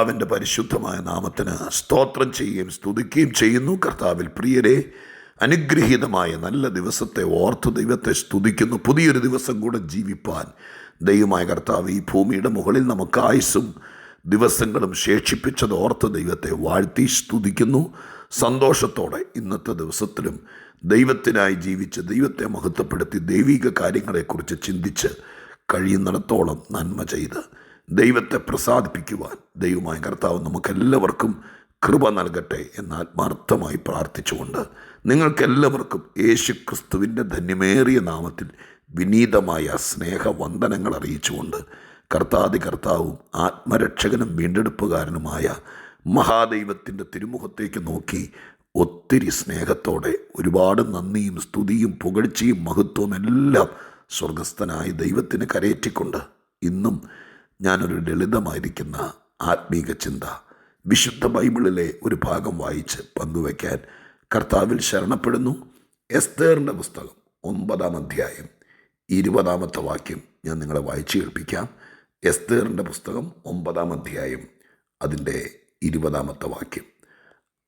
കർത്താവിന്റെ പരിശുദ്ധമായ നാമത്തിന് സ്തോത്രം ചെയ്യുകയും സ്തുതിക്കുകയും ചെയ്യുന്നു. കർത്താവിൽ പ്രിയരെ അനുഗ്രഹീതമായ നല്ല ദിവസത്തെ ഓർത്ത് ദൈവത്തെ സ്തുതിക്കുന്നു. പുതിയൊരു ദിവസം കൂടെ ജീവിപ്പാൻ ദൈവമായ കർത്താവ് ഈ ഭൂമിയുടെ മുകളിൽ നമുക്ക് ആയുസ്സും ദിവസങ്ങളും ശേഷിപ്പിച്ചത് ഓർത്ത് ദൈവത്തെ വാഴ്ത്തി സ്തുതിക്കുന്നു. സന്തോഷത്തോടെ ഇന്നത്തെ ദിവസത്തിലും ദൈവത്തിനായി ജീവിച്ച് ദൈവത്തെ മഹത്വപ്പെടുത്തി ദൈവിക കാര്യങ്ങളെക്കുറിച്ച് ചിന്തിച്ച് കഴിയുന്നിടത്തോളം നന്മ ചെയ്ത് ദൈവത്തെ പ്രസാദിപ്പിക്കുവാൻ ദൈവമായ കർത്താവ് നമുക്കെല്ലാവർക്കും കൃപ നൽകട്ടെ എന്ന് ആത്മാർത്ഥമായി പ്രാർത്ഥിച്ചുകൊണ്ട് നിങ്ങൾക്കെല്ലാവർക്കും യേശു ക്രിസ്തുവിന്റെ ധന്യമേറിയ നാമത്തിൽ വിനീതമായ സ്നേഹവന്ദനങ്ങൾ അറിയിച്ചുകൊണ്ട് കർത്താതി കർത്താവും ആത്മരക്ഷകനും വീണ്ടെടുപ്പുകാരനുമായ മഹാദൈവത്തിന്റെ തിരുമുഖത്തേക്ക് നോക്കി ഒത്തിരി സ്നേഹത്തോടെ ഒരുപാട് നന്ദിയും സ്തുതിയും പുകഴ്ചയും മഹത്വവും എല്ലാം സ്വർഗസ്ഥനായ ദൈവത്തിന് കരയേറ്റിക്കൊണ്ട് ഇന്നും ഞാനൊരു ലളിതമായിരിക്കുന്ന ആത്മീക ചിന്ത. വിശുദ്ധ ബൈബിളിലെ ഒരു ഭാഗം വായിച്ച് പങ്കുവയ്ക്കാൻ കർത്താവിൽ ശരണപ്പെടുന്നു. എസ്തേറിന്റെ പുസ്തകം ഒമ്പതാം അധ്യായം ഇരുപതാമത്തെ വാക്യം ഞാൻ നിങ്ങളെ വായിച്ചു കേൾപ്പിക്കാം. എസ്തേറിന്റെ പുസ്തകം ഒമ്പതാം അധ്യായം അതിന്റെ ഇരുപതാമത്തെ വാക്യം.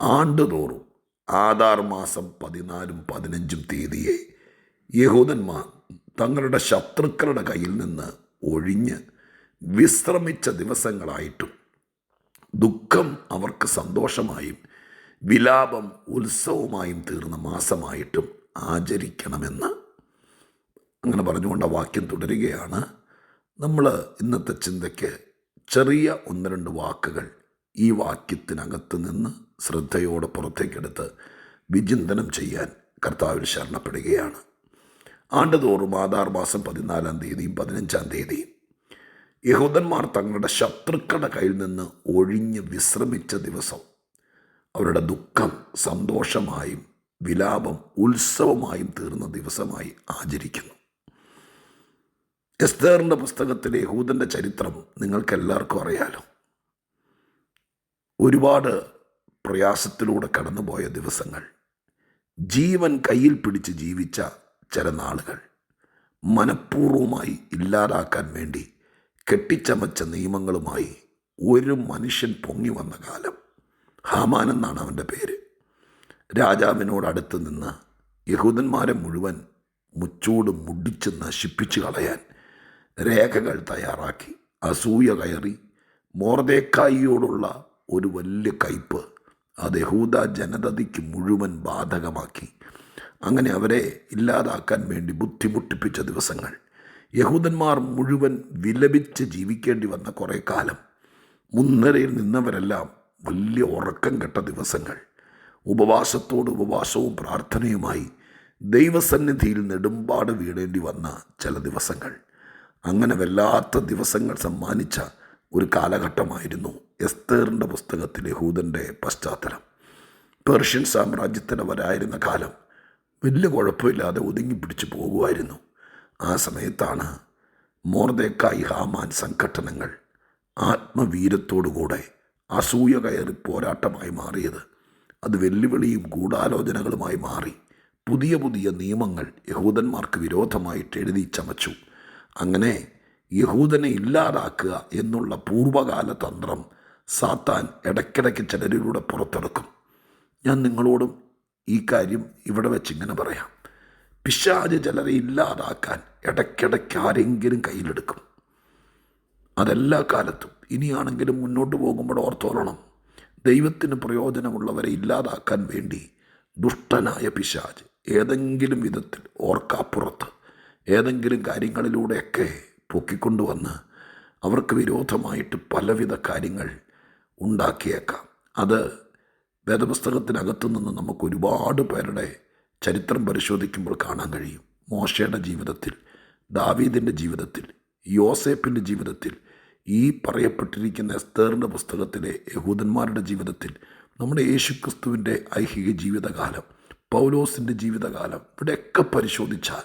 ആണ്ടുതോറും ആധാർ മാസം പതിനാലും പതിനഞ്ചും തീയതിയെ യഹൂദന്മാർ തങ്ങളുടെ ശത്രുക്കളുടെ കയ്യിൽ നിന്ന് ഒഴിഞ്ഞ് വിശ്രമിച്ച ദിവസങ്ങളായിട്ടും ദുഃഖം അവർക്ക് സന്തോഷമായും വിലാപം ഉത്സവമായും തീർന്ന മാസമായിട്ടും ആചരിക്കണമെന്ന് അങ്ങനെ പറഞ്ഞുകൊണ്ട് ആ വാക്യം തുടരുകയാണ്. നമ്മൾ ഇന്നത്തെ ചിന്തയ്ക്ക് ചെറിയ ഒന്ന് രണ്ട് വാക്കുകൾ ഈ വാക്യത്തിനകത്ത് നിന്ന് ശ്രദ്ധയോടെ പുറത്തേക്കെടുത്ത് വിചിന്തനം ചെയ്യാൻ കർത്താവിൽ ശരണപ്പെടുകയാണ്. ആണ്ടുതോറും ആധാർ മാസം പതിനാലാം തീയതിയും പതിനഞ്ചാം തീയതിയും യഹൂദന്മാർ തങ്ങളുടെ ശത്രുക്കളുടെ കയ്യിൽ നിന്ന് ഒഴിഞ്ഞ് വിശ്രമിച്ച ദിവസം അവരുടെ ദുഃഖം സന്തോഷമായും വിലാപം ഉത്സവമായും തീർന്ന ദിവസമായി ആചരിക്കുന്നു. എസ്തേറിന്റെ പുസ്തകത്തിലെ യഹൂദന്റെ ചരിത്രം നിങ്ങൾക്കെല്ലാവർക്കും അറിയാലോ. ഒരുപാട് പ്രയാസത്തിലൂടെ കടന്നുപോയ ദിവസങ്ങൾ ജീവൻ കയ്യിൽ പിടിച്ച് ജീവിച്ച ചില നാളുകൾ മനഃപൂർവമായി ഇല്ലാതാക്കാൻ വേണ്ടി കെട്ടിച്ചമച്ച നിയമങ്ങളുമായി ഒരു മനുഷ്യൻ പൊങ്ങി വന്ന കാലം. ഹാമാൻ എന്നാണ് അവന്റെ പേര്. രാജാവിനോട് അടുത്ത് നിന്ന് യഹൂദന്മാരെ മുഴുവൻ മുച്ചൂട് മുടിച്ച് നശിപ്പിച്ചു കളയാൻ രേഖകൾ തയ്യാറാക്കി. അസൂയ കയറി മോർദേക്കായിയോടുള്ള ഒരു വലിയ കയ്പ് അത് യഹൂദ ജനതയ്ക്ക് മുഴുവൻ ബാധകമാക്കി. അങ്ങനെ അവരെ ഇല്ലാതാക്കാൻ വേണ്ടി ബുദ്ധിമുട്ടിപ്പിച്ച ദിവസങ്ങൾ. യഹൂദന്മാർ മുഴുവൻ വിലപിച്ച് ജീവിക്കേണ്ടി വന്ന കുറേ കാലം. മുൻനിരയിൽ നിന്നവരെല്ലാം വലിയ ഉറക്കം കെട്ട ദിവസങ്ങൾ. ഉപവാസത്തോട് ഉപവാസവും പ്രാർത്ഥനയുമായി ദൈവസന്നിധിയിൽ നെടുമ്പാട് വീടേണ്ടി വന്ന ചില ദിവസങ്ങൾ. അങ്ങനെ വല്ലാത്ത ദിവസങ്ങൾ സമ്മാനിച്ച ഒരു കാലഘട്ടമായിരുന്നു എസ്തേറിന്റെ പുസ്തകത്തിൽ യഹൂദന്റെ പശ്ചാത്തലം. പേർഷ്യൻ സാമ്രാജ്യത്തിനവരായിരുന്ന കാലം വലിയ കുഴപ്പമില്ലാതെ ഒതുങ്ങി പിടിച്ചു പോകുമായിരുന്നു. ആ സമയത്താണ് മോർദേക്കായി ഹാമാൻ സംഘട്ടനങ്ങൾ ആത്മവീരത്തോടുകൂടെ അസൂയ കയറി പോരാട്ടമായി മാറിയത്. അത് വെല്ലുവിളിയും ഗൂഢാലോചനകളുമായി മാറി പുതിയ പുതിയ നിയമങ്ങൾ യഹൂദന്മാർക്ക് വിരോധമായിട്ട് എഴുതി ചമച്ചു. അങ്ങനെ യഹൂദനെ ഇല്ലാതാക്കുക എന്നുള്ള പൂർവകാല തന്ത്രം സാത്താൻ ഇടയ്ക്കിടയ്ക്ക് ചിലരിലൂടെ പുറത്തെടുക്കും. ഞാൻ നിങ്ങളോടും ഈ കാര്യം ഇവിടെ വെച്ച് ഇങ്ങനെ പറയാം. പിശാജ് ചിലരെ ഇല്ലാതാക്കാൻ ഇടയ്ക്കിടയ്ക്ക് ആരെങ്കിലും കയ്യിലെടുക്കും. അതെല്ലാ കാലത്തും ഇനിയാണെങ്കിലും മുന്നോട്ട് പോകുമ്പോൾ ഓർത്തോളണം. ദൈവത്തിന് പ്രയോജനമുള്ളവരെ ഇല്ലാതാക്കാൻ വേണ്ടി ദുഷ്ടനായ പിശാജ് ഏതെങ്കിലും വിധത്തിൽ ഓർക്കാപ്പുറത്ത് ഏതെങ്കിലും കാര്യങ്ങളിലൂടെയൊക്കെ പൊക്കിക്കൊണ്ടുവന്ന് അവർക്ക് വിരോധമായിട്ട് പലവിധ കാര്യങ്ങൾ ഉണ്ടാക്കിയേക്കാം. അത് വേദപുസ്തകത്തിനകത്തു നിന്ന് നമുക്ക് ഒരുപാട് പേരുടെ ചരിത്രം പരിശോധിക്കുമ്പോൾ കാണാൻ കഴിയും. മോശയുടെ ജീവിതത്തിൽ ദാവീദിന്റെ ജീവിതത്തിൽ യോസേപ്പിന്റെ ജീവിതത്തിൽ ഈ പറയപ്പെട്ടിരിക്കുന്ന എസ്തേറിന്റെ പുസ്തകത്തിലെ യഹൂദന്മാരുടെ ജീവിതത്തിൽ നമ്മുടെ യേശുക്രിസ്തുവിന്റെ ഐഹിക ജീവിതകാലം പൗലോസിന്റെ ജീവിതകാലം ഇവിടെയൊക്കെ പരിശോധിച്ചാൽ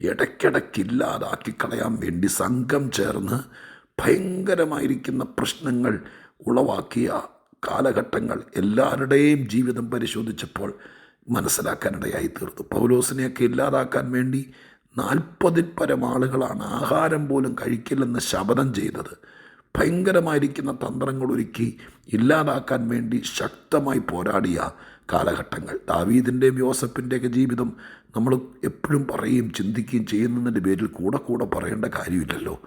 ഇടയ്ക്കിടയ്ക്ക് ഇല്ലാതാക്കി കളയാൻ വേണ്ടി സംഘം ചേർന്ന് ഭയങ്കരമായിരിക്കുന്ന പ്രശ്നങ്ങൾ ഉളവാക്കിയ കാലഘട്ടങ്ങൾ എല്ലാവരുടെയും ജീവിതം പരിശോധിച്ചപ്പോൾ മനസ്സിലാക്കാനിടയായി തീർന്നു പൗലോസിനെയൊക്കെ ഇല്ലാതാക്കാൻ വേണ്ടി നാൽപ്പതിൽ പരം ആളുകളാണ് ആഹാരം പോലും കഴിക്കില്ലെന്ന് ശപഥം ചെയ്തത്. ഭയങ്കരമായിരിക്കുന്ന തന്ത്രങ്ങൾ ഒരുക്കി ഇല്ലാതാക്കാൻ വേണ്ടി ശക്തമായി പോരാടിയ കാലഘട്ടങ്ങൾ. ദാവീദിന്റെയും യോസഫിന്റെയൊക്കെ ജീവിതം നമ്മൾ എപ്പോഴും പറയുകയും ചിന്തിക്കുകയും ചെയ്യുന്നതിന്റെ പേരിൽ കൂടെ കൂടെ പറയേണ്ട കാര്യമില്ലല്ലോ.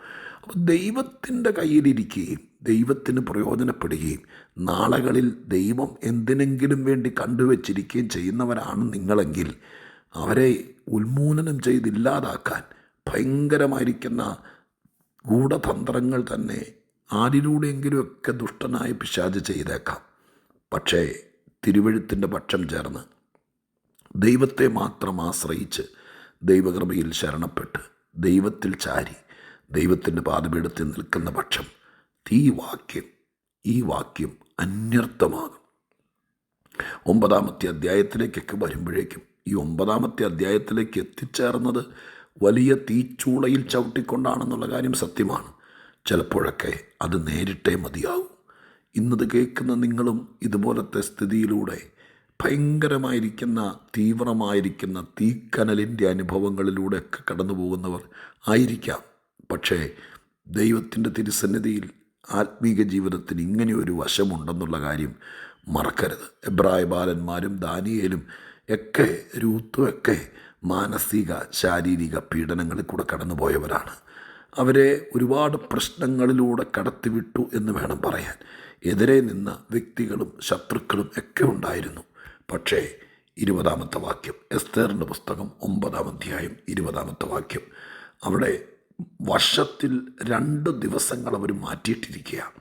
അപ്പോൾ ദൈവത്തിന്റെ കയ്യിലിരിക്കുകയും ദൈവത്തിന് പ്രയോജനപ്പെടുകയും നാളുകളിൽ ദൈവം എന്തിനെങ്കിലും വേണ്ടി കണ്ടുവച്ചിരിക്കുകയും ചെയ്യുന്നവരാണ് നിങ്ങളെങ്കിൽ അവരെ ഉന്മൂലനം ചെയ്തില്ലാതാക്കാൻ ഭയങ്കരമായിരിക്കുന്ന ഗൂഢതന്ത്രങ്ങൾ തന്നെ ആരിലൂടെയെങ്കിലുമൊക്കെ ദുഷ്ടനായ പിശാജ് ചെയ്തേക്കാം. പക്ഷേ തിരുവഴുത്തിന്റെ പക്ഷം ചേർന്ന് ദൈവത്തെ മാത്രം ആശ്രയിച്ച് ദൈവകൃപയിൽ ശരണപ്പെട്ട് ദൈവത്തിൽ ചാരി ദൈവത്തിന്റെ പാതപീഠത്തിൽ നിൽക്കുന്ന പക്ഷം ഈ വാക്യം ഈ വാക്യം അന്യർത്ഥമാകും. ഒമ്പതാമത്തെ അധ്യായത്തിലേക്കൊക്കെ വരുമ്പോഴേക്കും ഈ ഒമ്പതാമത്തെ അധ്യായത്തിലേക്ക് എത്തിച്ചേർന്നത് വലിയ തീച്ചൂളയിൽ ചവിട്ടിക്കൊണ്ടാണെന്നുള്ള കാര്യം സത്യമാണ്. ചിലപ്പോഴൊക്കെ അത് നേരിട്ടേ മതിയാവും ഇന്നത് കേൾക്കുന്ന നിങ്ങളും ഇതുപോലത്തെ സ്ഥിതിയിലൂടെ ഭയങ്കരമായിരിക്കുന്ന തീവ്രമായിരിക്കുന്ന തീക്കനലിന്റെ അനുഭവങ്ങളിലൂടെയൊക്കെ കടന്നു പോകുന്നവർ ആയിരിക്കാം. പക്ഷേ ദൈവത്തിന്റെ തിരുസന്നിധിയിൽ ആത്മീക ജീവിതത്തിന് ഇങ്ങനെ ഒരു വശമുണ്ടെന്നുള്ള കാര്യം മറക്കരുത്. എബ്രായ ബാലന്മാരും ദാനിയേലും ഒക്കെ രൂത്തുമൊക്കെ മാനസിക ശാരീരിക പീഡനങ്ങളിൽ കൂടെ കടന്നുപോയവരാണ്. അവരെ ഒരുപാട് പ്രശ്നങ്ങളിലൂടെ കടത്തിവിട്ടു എന്ന് വേണം പറയാൻ. എതിരെ നിന്ന വ്യക്തികളും ശത്രുക്കളും ഒക്കെ ഉണ്ടായിരുന്നു. പക്ഷേ ഇരുപതാമത്തെ വാക്യം എസ്തേറിന്റെ പുസ്തകം ഒമ്പതാം അധ്യായം ഇരുപതാമത്തെ വാക്യം. അവിടെ വർഷത്തിൽ രണ്ട് ദിവസങ്ങൾ അവർ മാറ്റിയിട്ടിരിക്കുക.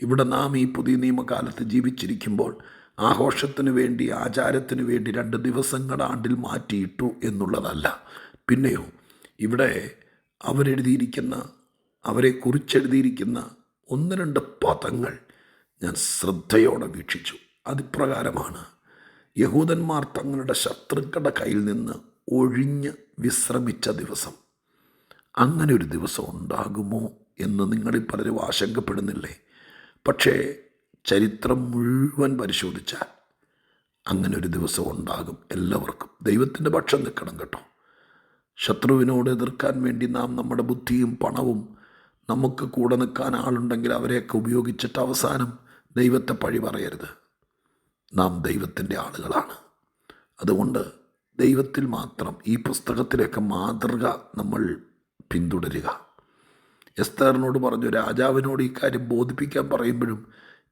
ഇവിടെ നാം ഈ പുതിയ നിയമകാലത്ത് ജീവിച്ചിരിക്കുമ്പോൾ ആഘോഷത്തിന് വേണ്ടി ആചാരത്തിന് വേണ്ടി രണ്ട് ദിവസങ്ങൾ ആണ്ടിൽ മാറ്റിയിട്ടു എന്നുള്ളതല്ല. പിന്നെയോ ഇവിടെ അവരെഴുതിയിരിക്കുന്ന അവരെ കുറിച്ചെഴുതിയിരിക്കുന്ന ഒന്ന് രണ്ട് പദങ്ങൾ ഞാൻ ശ്രദ്ധയോടെ വീക്ഷിച്ചു. അതിപ്രകാരമാണ് യഹൂദന്മാർ തങ്ങളുടെ ശത്രുക്കളുടെ കയ്യിൽ നിന്ന് ഒഴിഞ്ഞ് വിശ്രമിച്ച ദിവസം. അങ്ങനെ ഒരു ദിവസം ഉണ്ടാകുമോ എന്ന് നിങ്ങളിൽ പലരും ആശങ്കപ്പെടുന്നില്ലേ? പക്ഷേ ചരിത്രം മുഴുവൻ പരിശോധിച്ചാൽ അങ്ങനെ ഒരു ദിവസം ഉണ്ടാകും എല്ലാവർക്കും. ദൈവത്തിന്റെ പക്ഷം നിൽക്കണം കേട്ടോ. ശത്രുവിനോട് എതിർക്കാൻ വേണ്ടി നാം നമ്മുടെ ബുദ്ധിയും പണവും നമുക്ക് കൂടെ നിൽക്കാൻ ആളുണ്ടെങ്കിൽ അവരെയൊക്കെ ഉപയോഗിച്ചിട്ട് അവസാനം ദൈവത്തെ പഴി പറയരുത്. നാം ദൈവത്തിന്റെ ആളുകളാണ്. അതുകൊണ്ട് ദൈവത്തിൽ മാത്രം ഈ പുസ്തകത്തിലൊക്കെ മാതൃക നമ്മൾ പിന്തുടരുക. എസ്തേറിനോട് പറഞ്ഞു രാജാവിനോട് ഈ കാര്യം ബോധിപ്പിക്കാൻ പറയുമ്പോഴും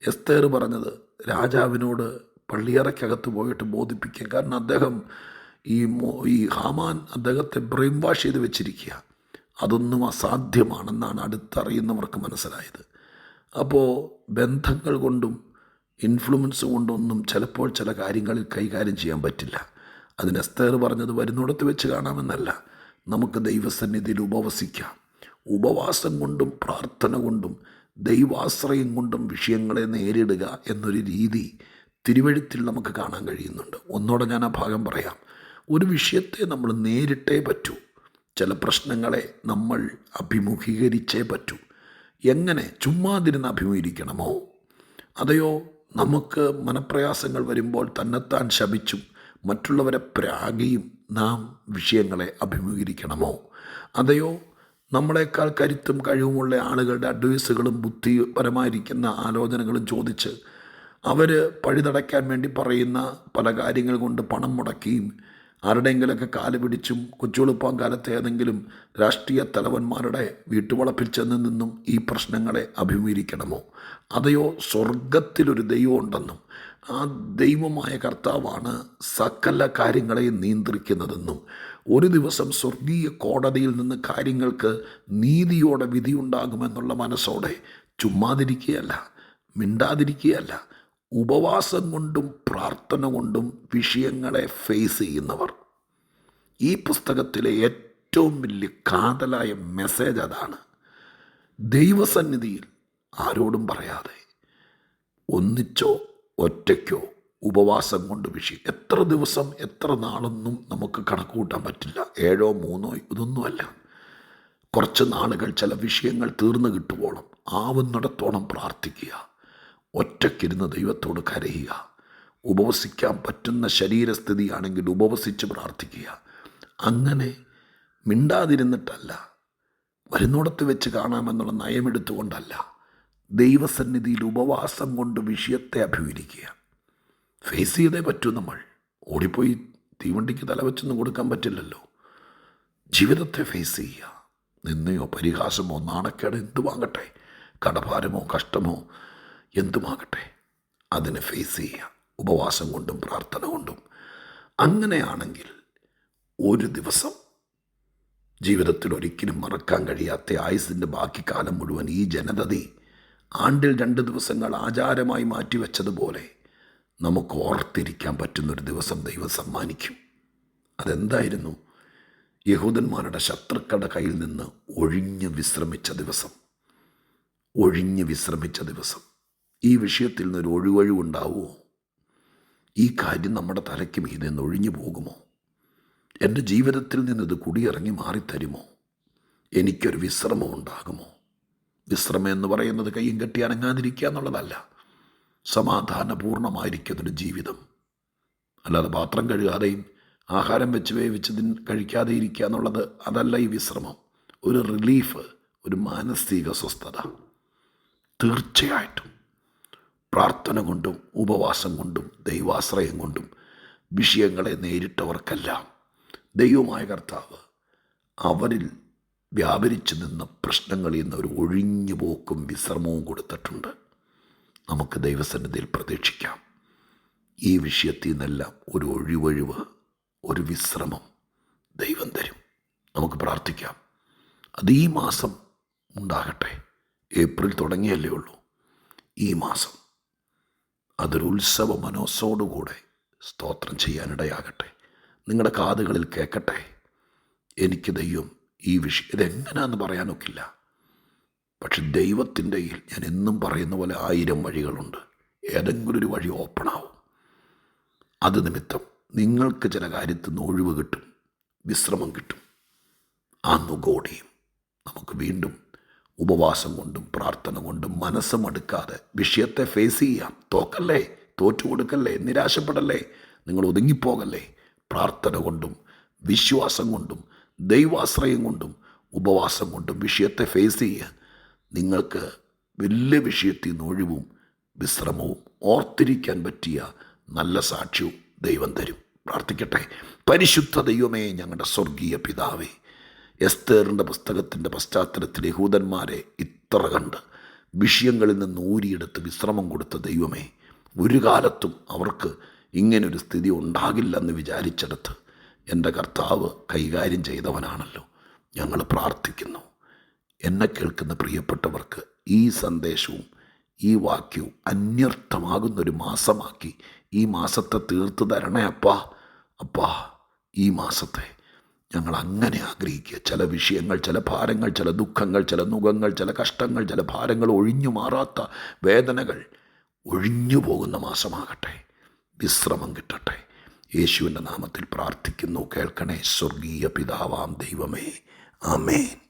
എസ്തേർ പറഞ്ഞത് രാജാവിനോട് പള്ളിയറയ്ക്കകത്ത് പോയിട്ട് ബോധിപ്പിക്കുക കാരണം അദ്ദേഹം ഈ മോ ഈ ഹാമാൻ അദ്ദേഹത്തെ ബ്രെയിൻ വാഷ് ചെയ്ത് വെച്ചിരിക്കുക. അതൊന്നും അസാധ്യമാണെന്നാണ് അടുത്തറിയുന്നവർക്ക് മനസ്സിലായത്. അപ്പോൾ ബന്ധങ്ങൾ കൊണ്ടും ഇൻഫ്ലുവൻസ് കൊണ്ടൊന്നും ചിലപ്പോൾ ചില കാര്യങ്ങളിൽ കൈകാര്യം ചെയ്യാൻ പറ്റില്ല. അതിന് എസ്തേർ പറഞ്ഞത് വരുന്നിടത്ത് വെച്ച് കാണാമെന്നല്ല. നമുക്ക് ദൈവസന്നിധിയിൽ ഉപവസിക്കാം. ഉപവാസം കൊണ്ടും പ്രാർത്ഥന കൊണ്ടും ദൈവാശ്രയം കൊണ്ടും വിഷയങ്ങളെ നേരിടുക എന്നൊരു രീതി തിരുവഴുത്തിൽ നമുക്ക് കാണാൻ കഴിയുന്നുണ്ട്. ഒന്നോടെ ഞാൻ ആ ഭാഗം പറയാം. ഒരു വിഷയത്തെ നമ്മൾ നേരിട്ടേ പറ്റൂ. ചില പ്രശ്നങ്ങളെ നമ്മൾ അഭിമുഖീകരിച്ചേ പറ്റൂ. എങ്ങനെ ചുമ്മാതിരുന്ന് അഭിമുഖീകരിക്കണമോ? അതെയോ? നമുക്ക് മനപ്രയാസങ്ങൾ വരുമ്പോൾ തന്നെത്താൻ ശപിച്ചും മറ്റുള്ളവരെ പ്രാഗിയും നാം വിഷയങ്ങളെ അഭിമുഖീകരിക്കണമോ? അതെയോ? നമ്മളെക്കാൾ കരുത്തും കഴിവുമുള്ള ആളുകളുടെ അഡ്വൈസുകളും ബുദ്ധിപരമായിരിക്കുന്ന ആലോചനകളും ചോദിച്ച് അവർ പഴിതടയ്ക്കാൻ വേണ്ടി പറയുന്ന പല കാര്യങ്ങൾ കൊണ്ട് പണം മുടക്കിയും ആരുടെയെങ്കിലൊക്കെ കാൽ പിടിച്ചും കൊച്ചുവെളുപ്പാൻ കാലത്തെ ഏതെങ്കിലും രാഷ്ട്രീയ തലവന്മാരുടെ വീട്ടുവളപ്പിൽ ചെന്ന് നിന്നും ഈ പ്രശ്നങ്ങളെ അഭിമുഖീകരിക്കണമോ? അതെയോ സ്വർഗത്തിലൊരു ദൈവം ഉണ്ടെന്നും ആ ദൈവമായ കർത്താവാണ് സകല കാര്യങ്ങളെയും നിയന്ത്രിക്കുന്നതെന്നും ഒരു ദിവസം സ്വർഗീയ കോടതിയിൽ നിന്ന് കാര്യങ്ങൾക്ക് നീതിയോടെ വിധിയുണ്ടാകുമെന്നുള്ള മനസ്സോടെ ചുമ്മാതിരിക്കുകയല്ല മിണ്ടാതിരിക്കുകയല്ല ഉപവാസം കൊണ്ടും പ്രാർത്ഥന കൊണ്ടും വിഷയങ്ങളെ ഫേസ് ചെയ്യുന്നവർ. ഈ പുസ്തകത്തിലെ ഏറ്റവും വലിയ കാതലായ മെസ്സേജ് അതാണ്. ദൈവസന്നിധിയിൽ ആരോടും പറയാതെ ഒന്നിച്ചോ ഒറ്റയ്ക്കോ ഉപവാസം കൊണ്ട് വിഷയം എത്ര ദിവസം എത്ര നാളൊന്നും നമുക്ക് കണക്ക് കൂട്ടാൻ പറ്റില്ല. ഏഴോ മൂന്നോ ഇതൊന്നുമല്ല കുറച്ച് നാളുകൾ ചില വിഷയങ്ങൾ തീർന്നു കിട്ടുവോളം ആവുന്നിടത്തോളം പ്രാർത്ഥിക്കുക. ഒറ്റയ്ക്കിരുന്ന് ദൈവത്തോട് കരയുക. ഉപവസിക്കാൻ പറ്റുന്ന ശരീരസ്ഥിതിയാണെങ്കിൽ ഉപവസിച്ച് പ്രാർത്ഥിക്കുക. അങ്ങനെ മിണ്ടാതിരുന്നിട്ടല്ല. വരുന്നോടത്ത് വെച്ച് കാണാമെന്നുള്ള നയമെടുത്തുകൊണ്ടല്ല. ദൈവസന്നിധിയിൽ ഉപവാസം കൊണ്ട് വിഷയത്തെ അഭിമുഖിക്കുക ഫേസ് ചെയ്തേ പറ്റൂ നമ്മൾ. ഓടിപ്പോയി തീവണ്ടിക്ക് തലവെച്ചൊന്നും കൊടുക്കാൻ പറ്റില്ലല്ലോ. ജീവിതത്തെ ഫേസ് ചെയ്യുക. നിന്നെയോ പരിഹാസമോ നാണക്കേട് എന്തുമാകട്ടെ കടഭാരമോ കഷ്ടമോ എന്തുമാകട്ടെ അതിനെ ഫേസ് ചെയ്യുക. ഉപവാസം കൊണ്ടും പ്രാർത്ഥന കൊണ്ടും. അങ്ങനെയാണെങ്കിൽ ഒരു ദിവസം ജീവിതത്തിൽ ഒരിക്കലും മറക്കാൻ കഴിയാത്ത ആയുസിന്റെ ബാക്കി കാലം മുഴുവൻ ഈ ജനതതി ആണ്ടിൽ രണ്ട് ദിവസങ്ങൾ ആചാരമായി മാറ്റിവെച്ചതുപോലെ നമുക്ക് ഓർത്തിരിക്കാൻ പറ്റുന്നൊരു ദിവസം ദൈവം സമ്മാനിക്കും. അതെന്തായിരുന്നു? യഹൂദന്മാരുടെ ശത്രുക്കളുടെ കയ്യിൽ നിന്ന് ഒഴിഞ്ഞ് വിശ്രമിച്ച ദിവസം. ഒഴിഞ്ഞ് വിശ്രമിച്ച ദിവസം. ഈ വിഷയത്തിൽ നിന്നൊരു ഒഴിവഴിവുണ്ടാവുമോ? ഈ കാര്യം നമ്മുടെ തലയ്ക്ക് മീതെ നിന്ന് ഒഴിഞ്ഞു പോകുമോ? എന്റെ ജീവിതത്തിൽ നിന്നിത് കുടിയിറങ്ങി മാറിത്തരുമോ? എനിക്കൊരു വിശ്രമം ഉണ്ടാകുമോ വിശ്രമം എന്ന് പറയുന്നത് കയ്യും കെട്ടി അനങ്ങാതിരിക്കുക എന്നുള്ളതല്ല. സമാധാനപൂർണമായിരിക്കുന്നൊരു ജീവിതം. അല്ലാതെ പാത്രം കഴുകാതെയും ആഹാരം വെച്ച് വേവിച്ച് കഴിക്കാതെ ഇരിക്കുക എന്നുള്ളത് അതല്ല ഈ വിശ്രമം. ഒരു റിലീഫ് ഒരു മാനസിക സ്വസ്ഥത. തീർച്ചയായിട്ടും പ്രാർത്ഥന കൊണ്ടും ഉപവാസം കൊണ്ടും ദൈവാശ്രയം കൊണ്ടും വിഷയങ്ങളെ നേരിട്ടവർക്കെല്ലാം ദൈവമായ കർത്താവ് അവരിൽ വ്യാപരിച്ചു നിന്ന പ്രശ്നങ്ങളിൽ നിന്ന് ഒരു ഒഴിഞ്ഞു പോക്കും വിശ്രമവും കൊടുത്തിട്ടുണ്ട്. നമുക്ക് ദൈവസന്നിധിയിൽ പ്രതീക്ഷിക്കാം. ഈ വിഷയത്തിൽ നിന്നെല്ലാം ഒരു ഒഴിവൊഴിവ് ഒരു വിശ്രമം ദൈവം തരും. നമുക്ക് പ്രാർത്ഥിക്കാം. അത് ഈ മാസം ഉണ്ടാകട്ടെ. ഏപ്രിൽ തുടങ്ങിയല്ലേ ഉള്ളൂ. ഈ മാസം അതൊരു ഉത്സവ മനോസോടുകൂടെ സ്തോത്രം ചെയ്യാനിടയാകട്ടെ. നിങ്ങളുടെ കാതുകളിൽ കേൾക്കട്ടെ. എനിക്ക് ദൈവം ഈ വിഷയം ഇതെങ്ങനെയാന്ന് പറയാനൊക്കില്ല. പക്ഷെ ദൈവത്തിന്റെ ഞാൻ എന്നും പറയുന്ന പോലെ ആയിരം വഴികളുണ്ട്. ഏതെങ്കിലും ഒരു വഴി ഓപ്പണാവും. അത് നിമിത്തം നിങ്ങൾക്ക് ചില കാര്യത്തിൽ നിന്ന് ഒഴിവ് കിട്ടും വിശ്രമം കിട്ടും. ആ നുകോടിയും നമുക്ക് വീണ്ടും ഉപവാസം കൊണ്ടും പ്രാർത്ഥന കൊണ്ടും മനസ്സ് മടുക്കാതെ വിഷയത്തെ ഫേസ് ചെയ്യാം. തോക്കല്ലേ? തോറ്റുകൊടുക്കല്ലേ? നിരാശപ്പെടല്ലേ? നിങ്ങൾ ഒതുങ്ങിപ്പോകല്ലേ? പ്രാർത്ഥന കൊണ്ടും വിശ്വാസം കൊണ്ടും ദൈവാശ്രയം കൊണ്ടും ഉപവാസം കൊണ്ടും വിഷയത്തെ ഫേസ് ചെയ്യുക. നിങ്ങൾക്ക് വലിയ വിഷയത്തിൽ നിന്ന് ഒഴിവും വിശ്രമവും ഓർത്തിരിക്കാൻ പറ്റിയ നല്ല സാക്ഷ്യവും ദൈവം തരും. പ്രാർത്ഥിക്കട്ടെ. പരിശുദ്ധ ദൈവമേ ഞങ്ങളുടെ സ്വർഗീയ പിതാവേ എസ്തേറിന്റെ പുസ്തകത്തിന്റെ പശ്ചാത്തലത്തിൽ യഹൂദന്മാരെ ഇത്ര കണ്ട് വിഷയങ്ങളിൽ നിന്ന് ഊരിയെടുത്ത് വിശ്രമം കൊടുത്ത ദൈവമേ ഒരു കാലത്തും അവർക്ക് ഇങ്ങനൊരു സ്ഥിതി ഉണ്ടാകില്ലെന്ന് വിചാരിച്ചെടുത്ത് എന്റെ കർത്താവ് കൈകാര്യം ചെയ്തവനാണല്ലോ. ഞങ്ങൾ പ്രാർത്ഥിക്കുന്നു. എന്നെ കേൾക്കുന്ന പ്രിയപ്പെട്ടവർക്ക് ഈ സന്ദേശവും ഈ വാക്യവും അന്യർത്ഥമാകുന്നൊരു മാസമാക്കി ഈ മാസത്തെ തീർത്ത് തരണേ അപ്പാ. അപ്പാ ഈ മാസത്തെ ഞങ്ങൾ അങ്ങനെ ആഗ്രഹിക്കുക. ചില വിഷയങ്ങൾ ചില ഭാരങ്ങൾ ചില ദുഃഖങ്ങൾ ചില നുഖങ്ങൾ ചില കഷ്ടങ്ങൾ ചില ഭാരങ്ങൾ ഒഴിഞ്ഞു മാറാത്ത വേദനകൾ ഒഴിഞ്ഞു പോകുന്ന മാസമാകട്ടെ. വിശ്രമം കിട്ടട്ടെ. യേശുവിന്റെ നാമത്തിൽ പ്രാർത്ഥിക്കുന്നു. കേൾക്കണേ സ്വർഗീയ പിതാവാം ദൈവമേ. ആമേൻ.